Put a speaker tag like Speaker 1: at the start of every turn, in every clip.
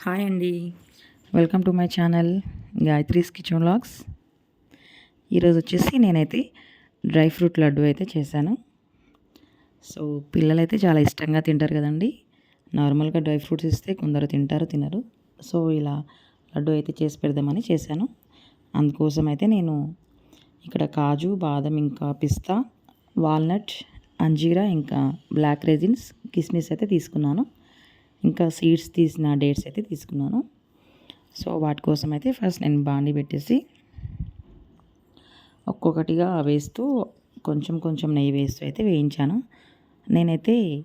Speaker 1: Hi అండి. Welcome to my channel Gayatri's kitchen vlogs. ఈరోజు వచ్చేసి నేనైతే డ్రై ఫ్రూట్ లడ్డు అయితే చేశాను. సో పిల్లలైతే చాలా ఇష్టంగా తింటారు కదండి. నార్మల్గా డ్రై ఫ్రూట్స్ ఇస్తే కొందరు తింటారు తినరు. సో ఇలా లడ్డు అయితే చేసి పెడదామని చేశాను. అందుకోసం అయితే నేను ఇక్కడ కాజు బాదం ఇంకా పిస్తా వాల్నట్ అంజీరా ఇంకా బ్లాక్ రెజిన్స్ కిస్మిస్ అయితే తీసుకున్నాను. ఇంకా సీడ్స్ తీసిన డేట్స్ అయితే తీసుకున్నాను. సో వాటి కోసం అయితే ఫస్ట్ నేను బాండి పెట్టేసి ఒక్కొక్కటిగా వేస్తూ కొంచెం కొంచెం నెయ్యి వేస్తూ అయితే వేయించాను. నేనైతే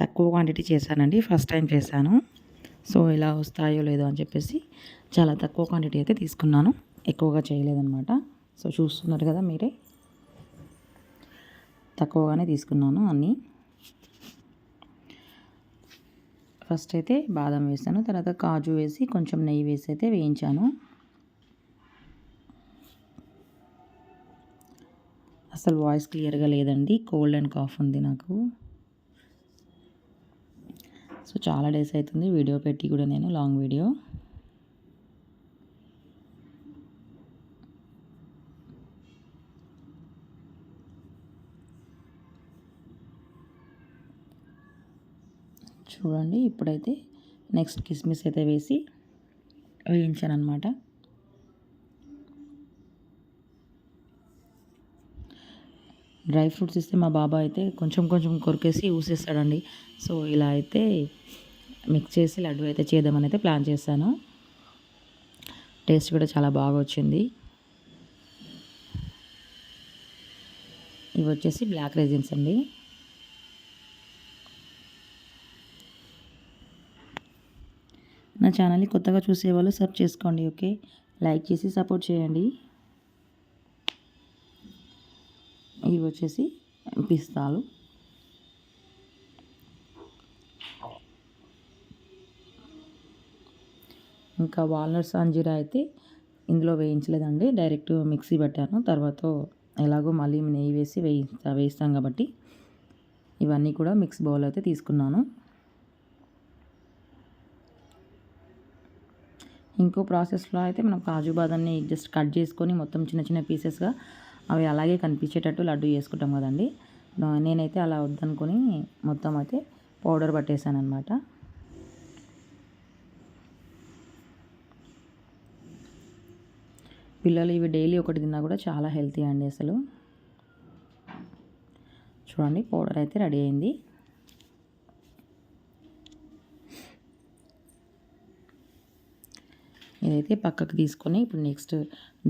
Speaker 1: తక్కువ క్వాంటిటీ చేశానండి ఫస్ట్ టైం చేశాను. సో ఎలా వస్తాయో లేదో అని చెప్పేసి చాలా తక్కువ క్వాంటిటీ అయితే తీసుకున్నాను. ఎక్కువగా చేయలేదన్నమాట. సో చూస్తున్నారు కదా మీరే. తక్కువగానే తీసుకున్నాను అన్నీ. ఫస్ట్ అయితే బాదం వేసాను తర్వాత కాజు వేసి కొంచెం నెయ్యి వేసి అయితే వేయించాను. అసలు వాయిస్ క్లియర్గా లేదండి కోల్డ్ అండ్ కాఫ్ ఉంది నాకు. సో చాలా డేస్ అవుతుంది వీడియో పెట్టి కూడా నేను లాంగ్ వీడియో. చూడండి. ఇప్పుడైతే నెక్స్ట్ కిస్మిస్ అయితే వేసి వేయించాను అనమాట డ్రై ఫ్రూట్స్ ఇస్తే మా బాబా అయితే కొంచెం కొంచెం కొరికేసి ఊసేస్తాడండి. సో ఇలా అయితే మిక్స్ చేసి లడ్డు అయితే చేద్దామని అయితే ప్లాన్ చేశాను టేస్ట్ కూడా చాలా బాగా వచ్చింది. ఇవి వచ్చేసి బ్లాక్ రెజిన్స్ అండి. నా ఛానల్ని కొత్తగా చూసేవాళ్ళు సబ్ చేసుకోండి ఓకే? లైక్ చేసి సపోర్ట్ చేయండి. ఇవి వచ్చేసి పిస్తాలు. ఇంకా వాల్నట్స్ అంజీరా అయితే ఇందులో వేయించలేదండి. డైరెక్ట్ మిక్సీ పెట్టాను. తర్వాత ఎలాగో మళ్ళీ నెయ్యి వేసి వేయిస్తా వేస్తాం కాబట్టి ఇవన్నీ కూడా మిక్స్ బౌల్ అయితే తీసుకున్నాను. ఇంకో ప్రాసెస్లో అయితే మనం కాజు బాదాన్ని జస్ట్ కట్ చేసుకొని మొత్తం చిన్న చిన్న పీసెస్గా అవి అలాగే కనిపించేటట్టు లడ్డు చేసుకుంటాం కదండి. నేనైతే అలా వద్దనుకొని మొత్తం అయితే పౌడర్ పట్టేశాను అనమాట పిల్లలు ఇవి డైలీ ఒకటి తిన్నా కూడా చాలా హెల్తీ అండి అసలు. చూడండి పౌడర్ అయితే రెడీ అయింది. ఇదైతే పక్కకు తీసుకొని ఇప్పుడు నెక్స్ట్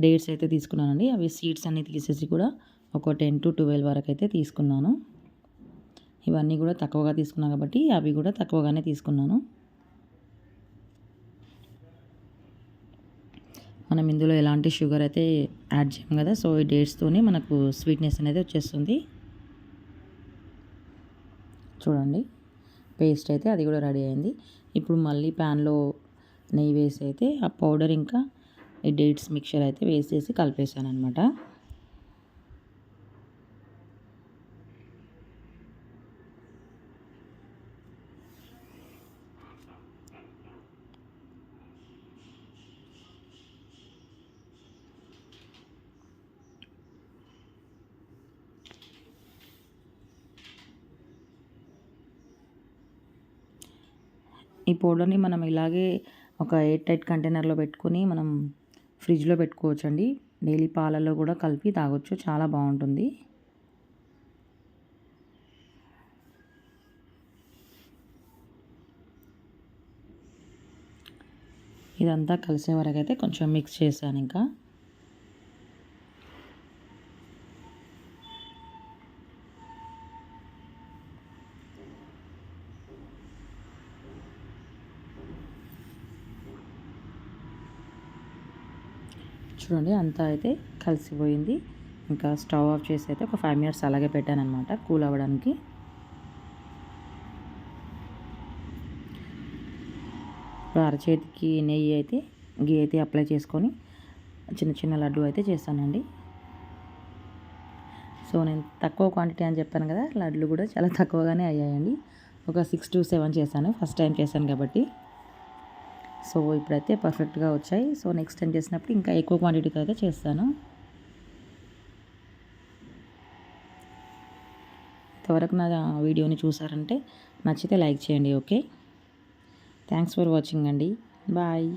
Speaker 1: డేట్స్ అయితే తీసుకున్నానండి. అవి సీడ్స్ అన్నీ తీసేసి కూడా ఒక టెన్ టు ట్వెల్వ్ వరకు అయితే తీసుకున్నాను. ఇవన్నీ కూడా తక్కువగా తీసుకున్నాను కాబట్టి అవి కూడా తక్కువగానే తీసుకున్నాను. మనం ఇందులో ఎలాంటి షుగర్ అయితే యాడ్ చేయం కదా సో ఈ డేట్స్తోనే మనకు స్వీట్నెస్ అనేది వచ్చేస్తుంది. చూడండి పేస్ట్ అయితే అది కూడా రెడీ అయింది. ఇప్పుడు మళ్ళీ ప్యాన్లో నెయ్యి వేసి అయితే ఆ పౌడర్ ఇంకా ఈ డేట్స్ మిక్చర్ అయితే వేసేసి కలిపేసాను అనమాట ఈ పౌడర్ని మనం ఇలాగే ఒక ఎయిర్ టైట్ కంటైనర్లో పెట్టుకొని మనం ఫ్రిడ్జ్లో పెట్టుకోవచ్చండి. డైలీ పాలలో కూడా కలిపి తాగొచ్చు. చాలా బాగుంటుంది. ఇదంతా కలిసే వరకు అయితే కొంచెం మిక్స్ చేశాను ఇంకా. చూడండి అంతా అయితే కలిసిపోయింది. ఇంకా స్టవ్ ఆఫ్ చేసి అయితే ఒక ఫైవ్ మినిట్స్ అలాగే పెట్టాను అనమాట కూల్ అవ్వడానికి. ఇప్పుడు అరచేతికి నెయ్యి అయితే గీ అయితే అప్లై చేసుకొని చిన్న చిన్న లడ్డు అయితే చేస్తానండి. సో నేను తక్కువ క్వాంటిటీ అని చెప్పాను కదా లడ్లు కూడా చాలా తక్కువగానే అయ్యాయండి. ఒక సిక్స్ టు సెవెన్ చేశాను ఫస్ట్ టైం చేశాను కాబట్టి. సో ఇప్పుడైతే పర్ఫెక్ట్గా వచ్చాయి. సో నెక్స్ట్ టైం చేసినప్పుడు ఇంకా ఎక్కువ క్వాంటిటీతో అయితే చేస్తాను. ఇంతవరకు నా వీడియోని చూసారంటే నచ్చితే లైక్ చేయండి ఓకే? థ్యాంక్స్ ఫర్ వాచింగ్ అండి. బాయ్.